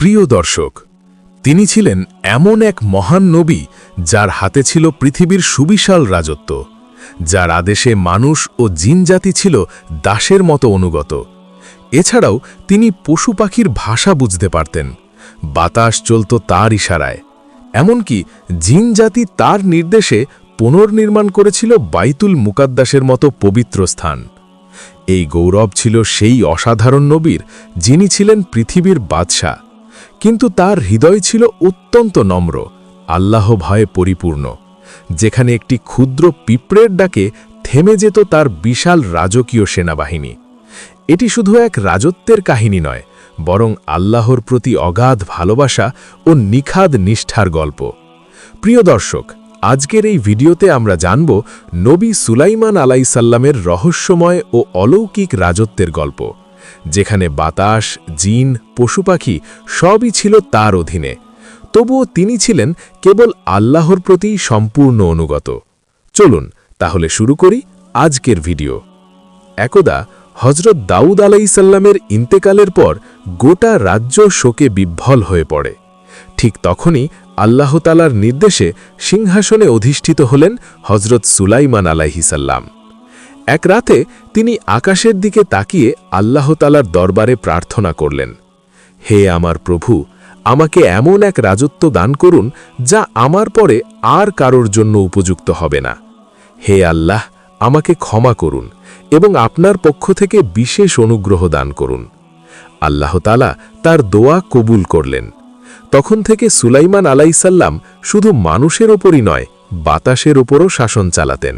প্রিয় দর্শক, তিনি ছিলেন এমন এক মহান নবী যার হাতে ছিল পৃথিবীর সুবিশাল রাজত্ব, যার আদেশে মানুষ ও জিনজাতি ছিল দাসের মতো অনুগত। এছাড়াও তিনি পশু পাখির ভাষা বুঝতে পারতেন, বাতাস চলত তার ইশারায়, এমনকি জিনজাতি তার নির্দেশে পুনর্নির্মাণ করেছিল বাইতুল মুকাদ্দাসের মতো পবিত্র স্থান। এই গৌরব ছিল সেই অসাধারণ নবীর যিনি ছিলেন পৃথিবীর বাদশাহ। কিন্তু তার হৃদয় ছিল অত্যন্ত নম্র, আল্লাহ ভয়ে পরিপূর্ণ। যেখানে একটি ক্ষুদ্র পিঁপড়ের ডাকে থেমে যেত তার বিশাল রাজকীয় সেনাবাহিনী। এটি শুধু এক রাজত্বের কাহিনী নয়, বরং আল্লাহর প্রতি অগাধ ভালোবাসা ও নিখাদ নিষ্ঠার গল্প। প্রিয় দর্শক, আজকের এই ভিডিওতে আমরা জানব নবী সুলাইমান আলাইসাল্লামের রহস্যময় ও অলৌকিক রাজত্বের গল্প। যেখানে বাতাস, জিন পশু পাখি সবই ছিল তার অধীনে। তবুও তিনি ছিলেন কেবল আল্লাহর প্রতি সম্পূর্ণ অনুগত। চলুন তাহলে শুরু করি আজকের ভিডিও। একদা হজরত দাউদ আলাইসাল্লামের ইন্তেকালের পর গোটা রাজ্য শোকে বিভ্বল হয়ে পড়ে। ঠিক তখনই আল্লাহতালার নির্দেশে সিংহাসনে অধিষ্ঠিত হলেন হজরত সুলাইমান আলাইহিসাল্লাম এক রাতে তিনি আকাশের দিকে তাকিয়ে আল্লাহতালার দরবারে প্রার্থনা করলেন, হে আমার প্রভু, আমাকে এমন এক রাজত্ব দান করুন যা আমার পরে আর কারোর জন্য উপযুক্ত হবে না। হে আল্লাহ, আমাকে ক্ষমা করুন এবং আপনার পক্ষ থেকে বিশেষ অনুগ্রহ দান করুন। আল্লাহতালা তার দোয়া কবুল করলেন। তখন থেকে সুলাইমান আলাইসাল্লাম শুধু মানুষের ওপরই নয়, বাতাসের ওপরও শাসন চালাতেন।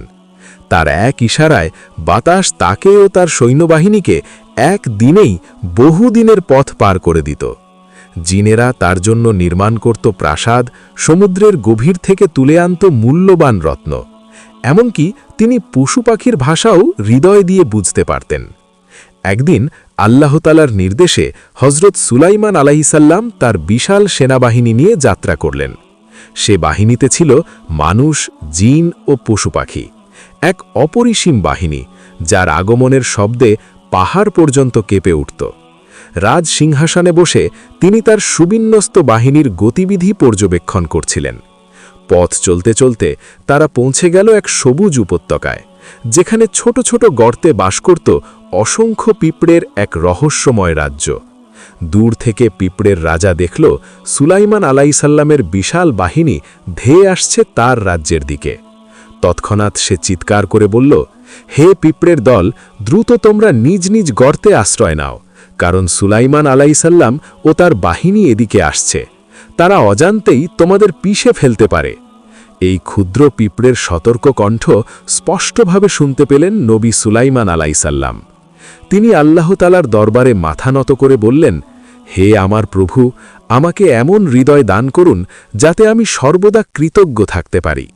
তার এক ইশারায় বাতাস তাকে ও তার সৈন্যবাহিনীকে এক দিনেই বহুদিনের পথ পার করে দিত। জিনেরা তার জন্য নির্মাণ করত প্রাসাদ, সমুদ্রের গভীর থেকে তুলে আনত মূল্যবান রত্ন। এমনকি তিনি পশু পাখির ভাষাও হৃদয় দিয়ে বুঝতে পারতেন। একদিন আল্লাহতালার নির্দেশে হজরত সুলাইমান আলাহিসাল্লাম তার বিশাল সেনাবাহিনী নিয়ে যাত্রা করলেন। সে বাহিনীতে ছিল মানুষ, জিন ও পশু পাখি। এক অপরিসীম বাহিনী, যার আগমনের শব্দে পাহাড় পর্যন্ত কেঁপে উঠত। রাজ সিংহাসনে বসে তিনি তার সুবিন্যস্ত বাহিনীর গতিবিধি পর্যবেক্ষণ করছিলেন। পথ চলতে চলতে তারা পৌঁছে গেল এক সবুজ উপত্যকায়, যেখানে ছোট ছোট গর্তে বাস করত অসংখ্য পিঁপড়ের এক রহস্যময় রাজ্য। দূর থেকে পিঁপড়ের রাজা দেখল, সুলাইমান আলাইসাল্লামের বিশাল বাহিনী ধেয়ে আসছে তার রাজ্যের দিকে। তৎক্ষণাৎ সে চিৎকার করে বলল, হে পিঁপড়ের দল, দ্রুত তোমরা নিজ নিজ গর্তে আশ্রয় নাও, কারণ সুলাইমান আলাইসাল্লাম ও তার বাহিনী এদিকে আসছে। তারা অজান্তেই তোমাদের পিষে ফেলতে পারে। এই ক্ষুদ্র পিঁপড়ের সতর্ক কণ্ঠ স্পষ্টভাবে শুনতে পেলেন নবী সুলাইমান আলাইসাল্লাম। তিনি আল্লাহতালার দরবারে মাথা নত করে বললেন, হে আমার প্রভু, আমাকে এমন হৃদয় দান করুন যাতে আমি সর্বদা কৃতজ্ঞ থাকতে পারি।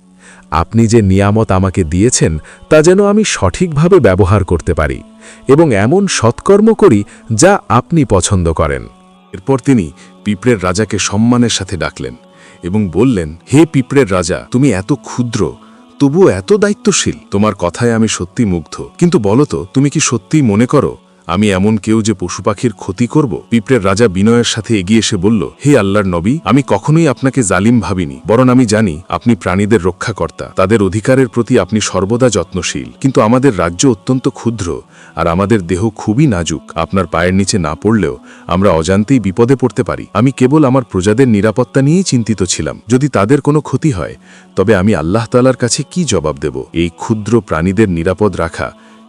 আপনি যে নিয়ামত আমাকে দিয়েছেন, তা যেন আমি সঠিকভাবে ব্যবহার করতে পারি এবং এমন সৎকর্ম করি যা আপনি পছন্দ করেন। এরপর তিনি পিঁপড়ের রাজাকে সম্মানের সাথে ডাকলেন এবং বললেন, হে পিঁপড়ের রাজা, তুমি এত ক্ষুদ্র, তবুও এত দায়িত্বশীল। তোমার কথায় আমি সত্যি মুগ্ধ। কিন্তু বলো তো, তুমি কি সত্যিই মনে করো আমি এমন কেউ যে পশু পাখির ক্ষতি করব? পিঁপড়ের রাজা বিনয়ের সাথে এগিয়ে এসে বলল, হে আল্লাহর নবী, আমি কখনোই আপনাকে জালিম ভাবিনি, বরং আমি জানি আপনি প্রাণীদের রক্ষাকর্তা। তাদের অধিকারের প্রতি আপনি সর্বদা যত্নশীল। কিন্তু আমাদের রাজ্য অত্যন্ত ক্ষুদ্র, আর আমাদের দেহ খুবই নাজুক। আপনার পায়ের নিচে না পড়লেও আমরা অজান্তেই বিপদে পড়তে পারি। আমি কেবল আমার প্রজাদের নিরাপত্তা নিয়েই চিন্তিত ছিলাম। যদি তাদের কোনো ক্ষতি হয়, তবে আমি আল্লাহ তালার কাছে কি জবাব দেব? এই ক্ষুদ্র প্রাণীদের নিরাপদ রাখা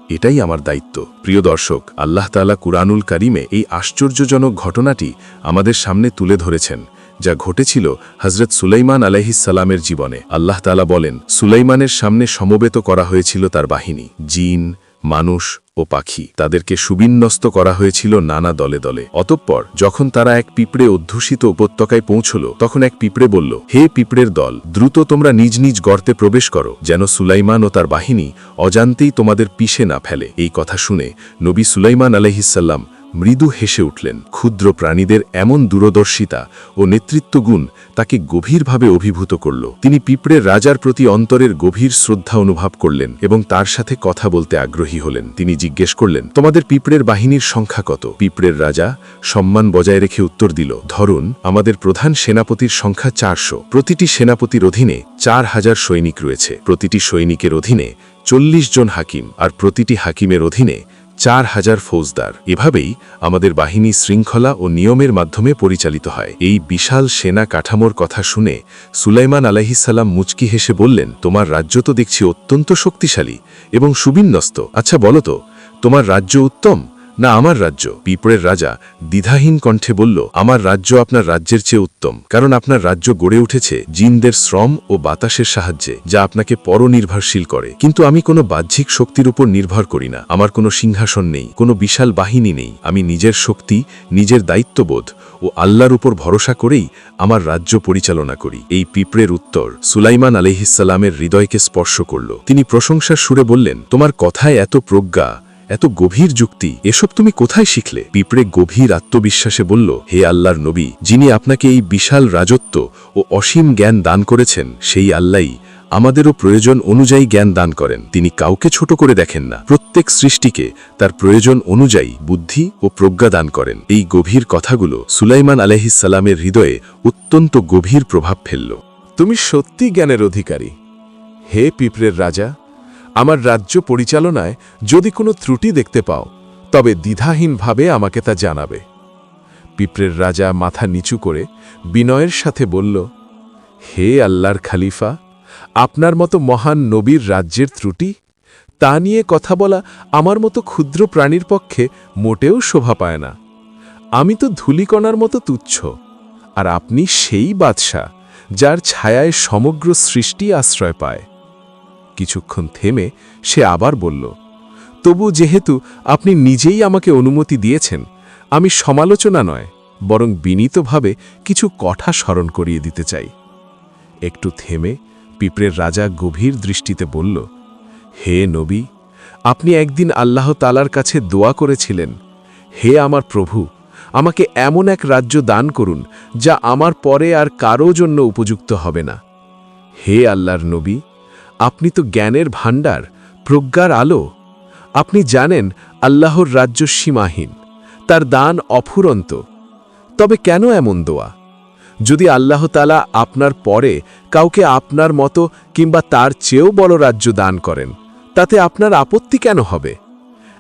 এটাই আমার দায়িত্ব। প্রিয় দর্শক, আল্লাহ তালা কুরআনুল করিমে এই আশ্চর্যজনক ঘটনাটি আমাদের সামনে তুলে ধরেছেন, যা ঘটেছিল হজরত সুলাইমান আলাইহিসালামের জীবনে। আল্লাহ তালা বলেন, সুলাইমানের সামনে সমবেত করা হয়েছিল তার বাহিনী, জিন মানুষ ও পাখি। তাদেরকে সুবিন্যস্ত করা হয়েছিল নানা দলে দলে। অতঃপর, যখন তারা এক পিঁপড়ে অধ্যুষিত উপত্যকায় পৌঁছল, তখন এক পিঁপড়ে বলল, হে পিঁপড়ের দল, দ্রুত তোমরা নিজ নিজ গর্তে প্রবেশ করো, যেন সুলাইমান ও তার বাহিনী অজান্তেই তোমাদের পিষে না ফেলে। এই কথা শুনে নবী সুলাইমান আলহিসাল্লাম মৃদু হেসে উঠলেন। ক্ষুদ্র প্রাণীদের এমন দূরদর্শিতা ও নেতৃত্বগুণ তাকে গভীরভাবে অভিভূত করল। তিনি পিঁপড়ের রাজার প্রতি অন্তরের গভীর শ্রদ্ধা অনুভব করলেন এবং তার সাথে কথা বলতে আগ্রহী হলেন। তিনি জিজ্ঞেস করলেন, তোমাদের পিঁপড়ের বাহিনীর সংখ্যা কত? পিঁপড়ের রাজা সম্মান বজায় রেখে উত্তর দিল, ধরুন, আমাদের প্রধান সেনাপতির সংখ্যা চারশো। প্রতিটি সেনাপতির অধীনে চার হাজার সৈনিক রয়েছে। প্রতিটি সৈনিকের অধীনে চল্লিশ জন হাকিম, আর প্রতিটি হাকিমের অধীনে চার হাজার ফৌজদার। এভাবেই আমাদের বাহিনী শৃঙ্খলা ও নিয়মের মাধ্যমে পরিচালিত হয়। এই বিশাল সেনা কাঠামোর কথা শুনে সুলাইমান আলাহিসাল্লাম মুচকি হেসে বললেন, তোমার রাজ্য তো দেখছি অত্যন্ত শক্তিশালী এবং সুবিন্যস্ত। আচ্ছা বলো তো, তোমার রাজ্য উত্তম? না আমার রাজ্য। পিঁপড়ের রাজা দ্বিধাহীন কণ্ঠে বলল, আমার রাজ্য আপনার রাজ্যের চেয়ে উত্তম, কারণ আপনার রাজ্য গড়ে উঠেছে জিনদের শ্রম ও বাতাসের সাহায্যে, যা আপনাকে পরনির্ভরশীল করে। কিন্তু আমি কোনো বাহ্যিক শক্তির উপর নির্ভর করি না। আমার কোনো সিংহাসন নেই, কোনো বিশাল বাহিনী নেই। আমি নিজের শক্তি, নিজের দায়িত্ববোধ ও আল্লাহর উপর ভরসা করেই আমার রাজ্য পরিচালনা করি। এই পিঁপড়ের উত্তর সুলাইমান আলহিসাল্লামের হৃদয়কে স্পর্শ করল। তিনি প্রশংসার সুরে বললেন, তোমার কথায় এত প্রজ্ঞা এত গভীর যুক্তি, এসব তুমি কোথায় শিখলে? পিঁপড়ে গভীর আত্মবিশ্বাসে বলল, হে আল্লাহর নবী, যিনি আপনাকে এই বিশাল রাজত্ব ও অসীম জ্ঞান দান করেছেন, সেই আল্লাহই আমাদেরও প্রয়োজন অনুযায়ী জ্ঞান দান করেন। তিনি কাউকে ছোট করে দেখেন না। প্রত্যেক সৃষ্টিকে তার প্রয়োজন অনুযায়ী বুদ্ধি ও প্রজ্ঞা দান করেন। এই গভীর কথাগুলো সুলাইমান আলহিসাল্লামের হৃদয়ে অত্যন্ত গভীর প্রভাব ফেলল। তুমি সত্যি জ্ঞানের অধিকারী। হে পিঁপড়ের রাজা আমার রাজ্য পরিচালনায় যদি কোনো ত্রুটি দেখতে পাও, তবে দ্বিধাহীনভাবে আমাকে তা জানাবে। পিঁপড়ের রাজা মাথা নিচু করে বিনয়ের সাথে বলল, হে আল্লাহর খালিফা, আপনার মতো মহান নবীর রাজ্যের ত্রুটি? তা নিয়ে কথা বলা আমার মতো ক্ষুদ্র প্রাণীর পক্ষে মোটেও শোভা পায় না। আমি তো ধুলিকণার মতো তুচ্ছ, আর আপনি সেই বাদশাহ যার ছায়ায় সমগ্র সৃষ্টি আশ্রয় পায়। কিছুক্ষণ থেমে সে আবার বলল তবু যেহেতু আপনি নিজেই আমাকে অনুমতি দিয়েছেন, আমি সমালোচনা নয়, বরং বিনীতভাবে কিছু কথা স্মরণ করিয়ে দিতে চাই। একটু থেমে পিঁপড়ের রাজা গভীর দৃষ্টিতে বলল, হে নবী, আপনি একদিন আল্লাহ তালার কাছে দোয়া করেছিলেন, হে আমার প্রভু, আমাকে এমন এক রাজ্য দান করুন, যা আমার পরে আর কারও জন্য উপযুক্ত হবে না। হে আল্লাহর নবী আপনি তো জ্ঞানের ভাণ্ডার, প্রজ্ঞার আলো। আপনি জানেন আল্লাহর রাজ্য সীমাহীন, তার দান অফুরন্ত। তবে কেন এমন দোয়া? যদি আল্লাহ তালা আপনার পরে কাউকে আপনার মতো কিংবা তার চেয়েও বড় রাজ্য দান করেন, তাতে আপনার আপত্তি কেন হবে?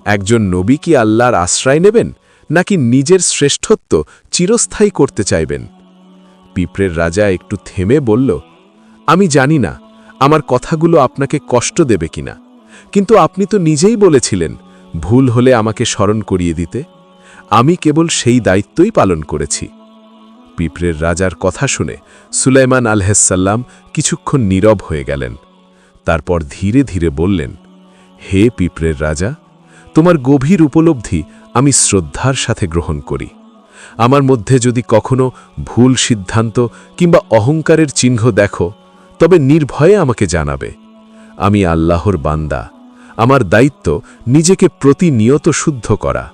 একজন নবী কি আল্লাহর আশ্রয় নেবেন, নাকি নিজের শ্রেষ্ঠত্ব চিরস্থায়ী করতে চাইবেন? পিঁপড়ের রাজা একটু থেমে বলল, আমি জানি না আমার কথাগুলো আপনাকে কষ্ট দেবে কিনা। কিন্তু আপনি তো নিজেই বলেছিলেন, ভুল হলে আমাকে স্মরণ করিয়ে দিতে। আমি কেবল সেই দায়িত্বই পালন করেছি। পিঁপড়ের রাজার কথা শুনে সুলাইমান আলহাসাল্লাম কিছুক্ষণ নীরব হয়ে গেলেন। তারপর ধীরে ধীরে বললেন, হে পিঁপড়ের রাজা, তোমার গভীর উপলব্ধি আমি শ্রদ্ধার সাথে গ্রহণ করি। আমার মধ্যে যদি কখনো ভুল সিদ্ধান্ত কিংবা অহংকারের চিহ্ন দেখো তবে নির্ভয়ে আমাকে জানাবে। আমি আল্লাহর বান্দা। আমার দায়িত্ব নিজেকে প্রতিনিয়ত শুদ্ধ করা।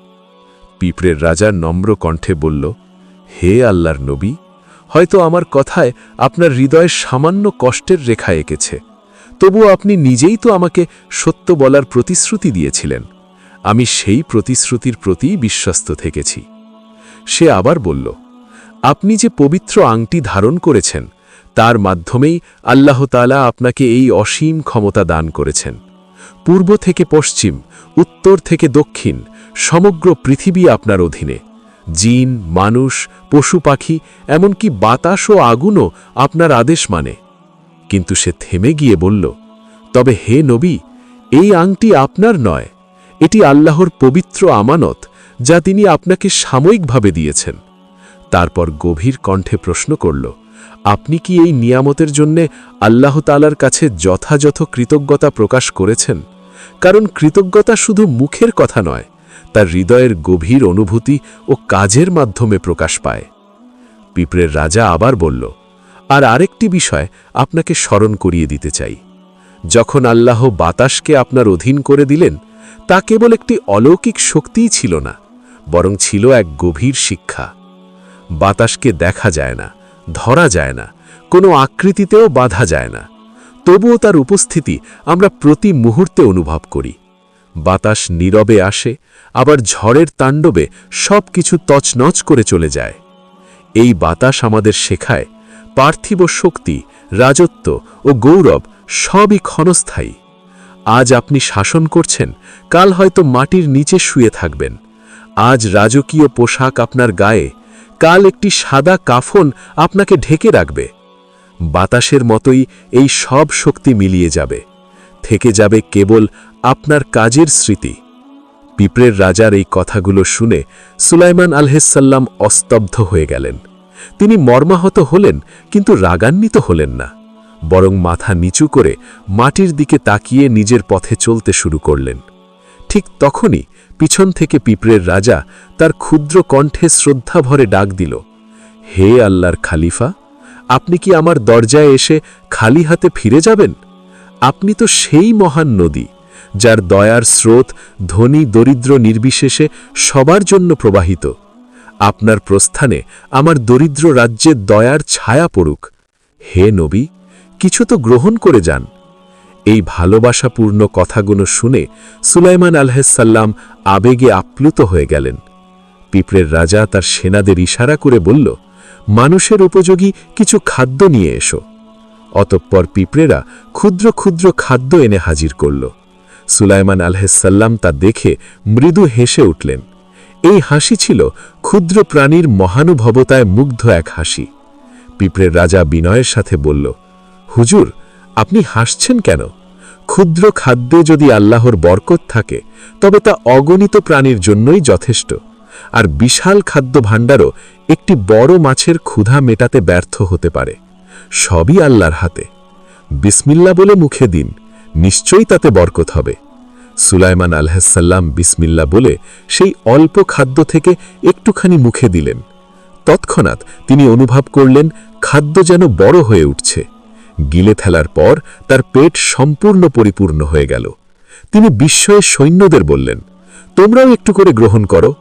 পিঁপড়ের রাজা নম্র কণ্ঠে বলল, হে আল্লাহর নবী, হয়তো আমার কথায় আপনার হৃদয়ে সামান্য কষ্টের রেখা এঁকেছে। তবু আপনি নিজেই তো আমাকে সত্য বলার প্রতিশ্রুতি দিয়েছিলেন। আমি সেই প্রতিশ্রুতির প্রতি বিশ্বস্ত থেকেছি। সে আবার বলল, আপনি যে পবিত্র আংটি ধারণ করেছেন তার মাধ্যমেই আল্লাহ তালা আপনাকে এই অসীম ক্ষমতা দান করেছেন। পূর্ব থেকে পশ্চিম, উত্তর থেকে দক্ষিণ, সমগ্র পৃথিবী আপনার অধীনে। জিন, মানুষ, পশু পাখি, এমনকি বাতাস ও আগুনও আপনার আদেশ মানে। কিন্তু সে থেমে গিয়ে বলল, তবে হে নবী, এই আংটি আপনার নয়। এটি আল্লাহর পবিত্র আমানত, যা তিনি আপনাকে সাময়িকভাবে দিয়েছেন। তারপর গভীর কণ্ঠে প্রশ্ন করল আপনি কি এই নিয়ামতের জন্যে আল্লাহ তালার কাছে যথাযথ কৃতজ্ঞতা প্রকাশ করেছেন? কারণ কৃতজ্ঞতা শুধু মুখের কথা নয় তার হৃদয়ের গভীর অনুভূতি ও কাজের মাধ্যমে প্রকাশ পায়। পিঁপড়ের রাজা আবার বলল, আর আরেকটি বিষয় আপনাকে স্মরণ করিয়ে দিতে চাই। যখন আল্লাহ বাতাসকে আপনার অধীন করে দিলেন, তা কেবল একটি অলৌকিক শক্তিই ছিল না, বরং ছিল এক গভীর শিক্ষা। বাতাসকে দেখা যায় না ধরা যায় না, কোনো আকৃতিতেও বাধা যায় না। তবুও তার উপস্থিতি আমরা প্রতি মুহূর্তে অনুভব করি। বাতাস নীরবে আসে, আবার ঝড়ের তাণ্ডবে সব কিছু তছনছ করে চলে যায়। এই বাতাস আমাদের শেখায় পার্থিব শক্তি, রাজত্ব ও গৌরব সবই ক্ষণস্থায়ী। আজ আপনি শাসন করছেন, কাল হয়তো মাটির নিচে শুয়ে থাকবেন। আজ রাজকীয় পোশাক আপনার গায়ে কাল একটি সাদা কাফন আপনাকে ঢেকে রাখবে। বাতাসের মতোই এই সব শক্তি মিলিয়ে যাবে। থেকে যাবে কেবল আপনার কাজের স্মৃতি। পিঁপড়ের রাজার এই কথাগুলো শুনে সুলাইমান আলহেসাল্লাম অস্তব্ধ হয়ে গেলেন। তিনি মর্মাহত হলেন, কিন্তু রাগান্বিত হলেন না। বরং মাথা নিচু করে মাটির দিকে তাকিয়ে নিজের পথে চলতে শুরু করলেন। ঠিক তখনই পিছন থেকে পিঁপড়ের রাজা তার ক্ষুদ্র কণ্ঠে শ্রদ্ধাভরে ডাক দিল, হে আল্লাহর খালিফা, আপনি কি আমার দরজায় এসে খালি হাতে ফিরে যাবেন? আপনি তো সেই মহান নদী, যার দয়ার স্রোত, ধনী, দরিদ্র, নির্বিশেষে সবার জন্য প্রবাহিত। আপনার প্রস্থানে আমার দরিদ্র রাজ্যে দয়ার ছায়া পড়ুক। হে নবী, কিছু তো গ্রহণ করে যান। এই ভালোবাসাপূর্ণ কথাগুলো শুনে সুলাইমান আলহাসাল্লাম আবেগে আপ্লুত হয়ে গেলেন। পিঁপড়ের রাজা তার সেনাদের ইশারা করে বলল, মানুষের উপযোগী কিছু খাদ্য নিয়ে এসো। অতঃপর পিঁপড়েরা ক্ষুদ্র ক্ষুদ্র খাদ্য এনে হাজির করল। সুলাইমান আলহাসাল্লাম তা দেখে মৃদু হেসে উঠলেন। এই হাসি ছিল ক্ষুদ্র প্রাণীর মহানুভবতায় মুগ্ধ এক হাসি। পিঁপড়ের রাজা বিনয়ের সাথে বলল, হুজুর আপনি হাসছেন কেন? ক্ষুদ্র খাদ্যে যদি আল্লাহর বরকত থাকে, তবে তা অগণিত প্রাণীর জন্যই যথেষ্ট। আর বিশাল খাদ্য ভাণ্ডারও একটি বড় মাছের ক্ষুধা মেটাতে ব্যর্থ হতে পারে। সবই আল্লাহর হাতে। বিসমিল্লা বলে মুখে দিন, নিশ্চয়ই তাতে বরকত হবে। সুলাইমান আলহাসাল্লাম বিসমিল্লা বলে সেই অল্প খাদ্য থেকে একটুখানি মুখে দিলেন। তৎক্ষণাৎ তিনি অনুভব করলেন, খাদ্য যেন বড় হয়ে উঠছে। গিলে ফেলার পর তার পেট সম্পূর্ণ পরিপূর্ণ হয়ে গেল। তিনি বিস্ময়ে সৈন্যদের বললেন, তোমরাও একটু করে গ্রহণ করো।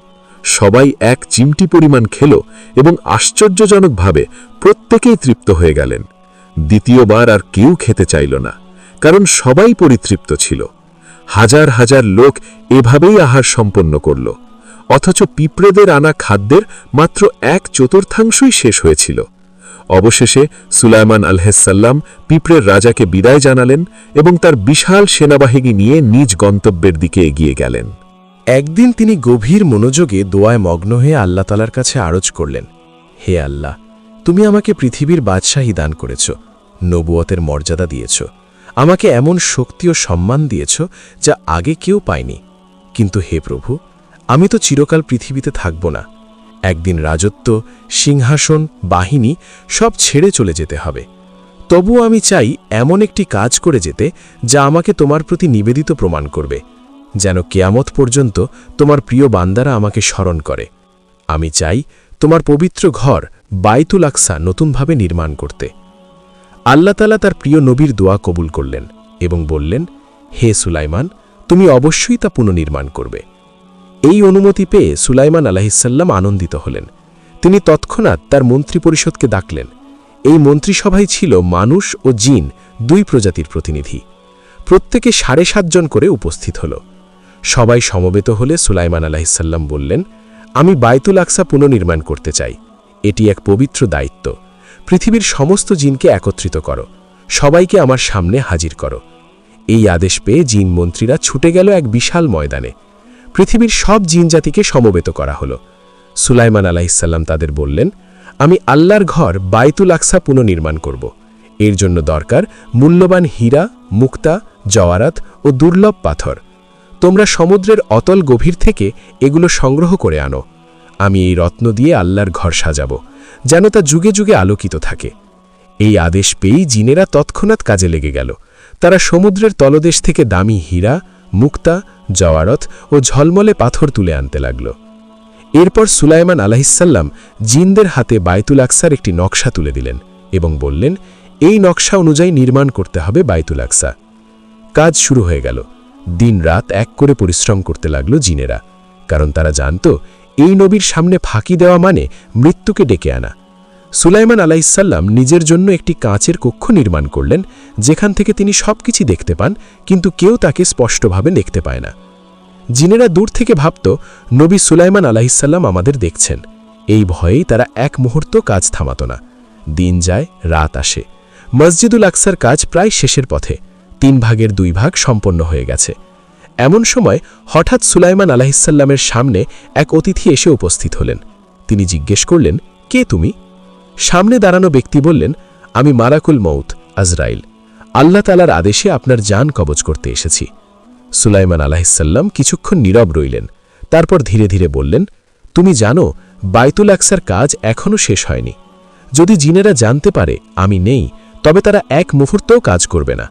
সবাই এক চিমটি পরিমাণ খেল এবং আশ্চর্যজনকভাবে প্রত্যেকেই তৃপ্ত হয়ে গেলেন। দ্বিতীয়বার আর কেউ খেতে চাইল না, কারণ সবাই পরিতৃপ্ত ছিল। হাজার হাজার লোক এভাবেই আহার সম্পন্ন করল, অথচ পিঁপড়েদের আনা খাদ্যের মাত্র এক চতুর্থাংশই শেষ হয়েছিল। অবশেষে সুলাইমান আলহেসাল্লাম পিঁপড়ের রাজাকে বিদায় জানালেন এবং তার বিশাল সেনাবাহিনী নিয়ে নিজ গন্তব্যের দিকে এগিয়ে গেলেন। একদিন তিনি গভীর মনোযোগে দোয়ায় মগ্ন হয়ে আল্লাহ তালার কাছে আরজ করলেন, হে আল্লাহ, তুমি আমাকে পৃথিবীর বাদশাহী দান করেছ, নবুয়তের মর্যাদা দিয়েছ, আমাকে এমন শক্তি ও সম্মান দিয়েছ যা আগে কেউ পায়নি। কিন্তু হে প্রভু, আমি তো চিরকাল পৃথিবীতে থাকব না একদিন রাজত্ব, সিংহাসন, বাহিনী সব ছেড়ে চলে যেতে হবে। তবুও আমি চাই এমন একটি কাজ করে যেতে যা আমাকে তোমার প্রতি নিবেদিত প্রমাণ করবে, যেন কেয়ামত পর্যন্ত তোমার প্রিয় বান্দারা আমাকে স্মরণ করে। আমি চাই তোমার পবিত্র ঘর বাইতুল আকসা নতুনভাবে নির্মাণ করতে। আল্লাতালা তার প্রিয় নবীর দোয়া কবুল করলেন এবং বললেন, হে সুলাইমান, তুমি অবশ্যই তা পুনর্নির্মাণ করবে। এই অনুমতি পেয়ে সুলাইমান আলাহিসাল্লাম আনন্দিত হলেন। তিনি তৎক্ষণাৎ তার মন্ত্রিপরিষদকে ডাকলেন। এই মন্ত্রিসভায় ছিল মানুষ ও জিন, দুই প্রজাতির প্রতিনিধি। প্রত্যেকে সাড়ে সাতজন করে উপস্থিত হল। সবাই সমবেত হলে সুলাইমান আলাহিসাল্লাম বললেন, আমি বাইতুল আকসা পুনর্নির্মাণ করতে চাই। এটি এক পবিত্র দায়িত্ব। পৃথিবীর সমস্ত জিনকে একত্রিত করো। সবাইকে আমার সামনে হাজির করো। এই আদেশ পেয়ে জিন মন্ত্রীরা ছুটে গেল এক বিশাল ময়দানে। পৃথিবীর সব জিন জাতিকে সমবেত করা হল। সুলাইমান আলাহিসাল্লাম তাদের বললেন, আমি আল্লাহর ঘর বাইতুল আকসা পুনর্নির্মাণ করব। এর জন্য দরকার মূল্যবান হীরা, মুক্তা, জওয়ারাত ও দুর্লভ পাথর। তোমরা সমুদ্রের অতল গভীর থেকে এগুলো সংগ্রহ করে আনো। আমি এই রত্ন দিয়ে আল্লাহর ঘর সাজাব, যেন তা যুগে যুগে আলোকিত থাকে। এই আদেশ পেয়েই জিনেরা তৎক্ষণাৎ কাজে লেগে গেল। তারা সমুদ্রের তলদেশ থেকে দামি হীরা মুক্তা, জওয়ারত ও ঝলমলে পাথর তুলে আনতে লাগল। এরপর সুলাইমান আলাহিসাল্লাম জিনদের হাতে বায়তুল আকসার একটি নকশা তুলে দিলেন এবং বললেন, এই নকশা অনুযায়ী নির্মাণ করতে হবে বায়তুল আকসা। কাজ শুরু হয়ে গেল। দিন রাত এক করে পরিশ্রম করতে লাগল জিনেরা, কারণ তারা জানত, এই নবীর সামনে ফাঁকি দেওয়া মানে মৃত্যুকে ডেকে আনা। সুলাইমান আলাইসাল্লাম নিজের জন্য একটি কাঁচের কক্ষ নির্মাণ করলেন, যেখান থেকে তিনি সবকিছু দেখতে পান, কিন্তু কেউ তাকে স্পষ্টভাবে দেখতে পায় না। জিনেরা দূর থেকে ভাবত, নবী সুলাইমান আলাহিসাল্লাম আমাদের দেখছেন। এই ভয়েই তারা এক মুহূর্ত কাজ থামাত না। দিন যায়, রাত আসে। মসজিদুল আকসার কাজ প্রায় শেষের পথে। তিন ভাগের দুই ভাগ সম্পন্ন হয়ে গেছে। এমন সময় হঠাৎ সুলাইমান আলাহিসাল্লামের সামনে এক অতিথি এসে উপস্থিত হলেন। তিনি জিজ্ঞেস করলেন, কে তুমি? সামনে দাঁড়ানো ব্যক্তি বললেন, আমি মারাকুল মৌত আজরাইল। আল্লাহ তালার আদেশে আপনার যান কবজ করতে এসেছি। সুলাইমান আলাহিসাল্লাম কিছুক্ষণ নীরব রইলেন। তারপর ধীরে ধীরে বললেন, তুমি জানো, বাইতুল আকসার কাজ এখনও শেষ হয়নি। যদি জিনেরা জানতে পারে আমি নেই, তবে তারা এক মুহূর্তেও কাজ করবে না।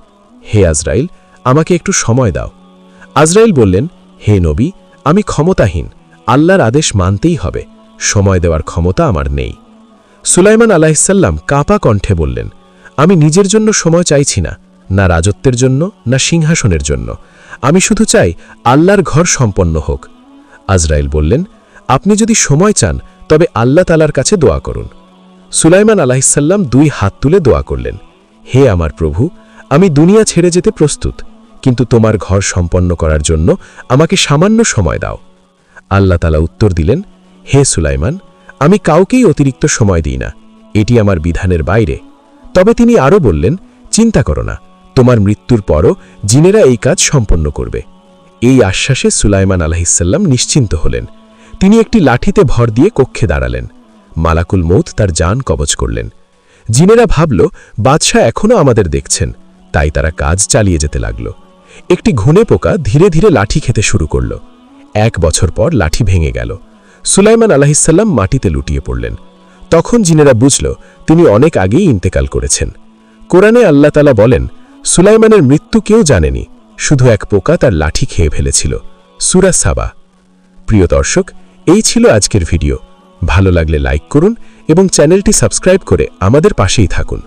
হে আজরাইল, আমাকে একটু সময় দাও। আজরাইল বললেন, হে নবী, আমি ক্ষমতাহীন। আল্লাহর আদেশ মানতেই হবে। সময় দেওয়ার ক্ষমতা আমার নেই। সুলাইমান আলাহিসাল্লাম কাঁপা কণ্ঠে বললেন, আমি নিজের জন্য সময় চাইছি না না রাজত্বের জন্য, না সিংহাসনের জন্য। আমি শুধু চাই আল্লাহর ঘর সম্পন্ন হোক। আজরাইল বললেন, আপনি যদি সময় চান, তবে আল্লাহ তালার কাছে দোয়া করুন। সুলাইমান আলাহিসাল্লাম দুই হাত তুলে দোয়া করলেন, হে আমার প্রভু, আমি দুনিয়া ছেড়ে যেতে প্রস্তুত, কিন্তু তোমার ঘর সম্পন্ন করার জন্য আমাকে সামান্য সময় দাও। আল্লাহ তালা উত্তর দিলেন, হে সুলাইমান আমি কাউকেই অতিরিক্ত সময় দিই না। এটি আমার বিধানের বাইরে। তবে তিনি আরও বললেন, চিন্তা করো না, তোমার মৃত্যুর পরও জিনেরা এই কাজ সম্পন্ন করবে। এই আশ্বাসে সুলাইমান আলাহিসাল্লাম নিশ্চিন্ত হলেন। তিনি একটি লাঠিতে ভর দিয়ে কক্ষে দাঁড়ালেন। মালাকুল মৌত তার যান কবচ করলেন। জিনেরা ভাবল, বাদশাহ এখনও আমাদের দেখছেন। তাই তারা কাজ চালিয়ে যেতে লাগল। একটি ঘুনে পোকা ধীরে ধীরে লাঠি খেতে শুরু করল। এক বছর পর লাঠি ভেঙে গেল। সুলাইমান আলাহিসাল্লাম মাটিতে লুটিয়ে পড়লেন। তখন জিনেরা বুঝল, তিনি অনেক আগেই ইন্তেকাল করেছেন। কোরআনে আল্লাহ তালা বলেন, সুলাইমানের মৃত্যু কেউ জানেনি, শুধু এক পোকা তার লাঠি খেয়ে ফেলেছিল। সুরা সাবা। প্রিয় দর্শক, এই ছিল আজকের ভিডিও। ভালো লাগলে লাইক করুন এবং চ্যানেলটি সাবস্ক্রাইব করে আমাদের পাশেই থাকুন।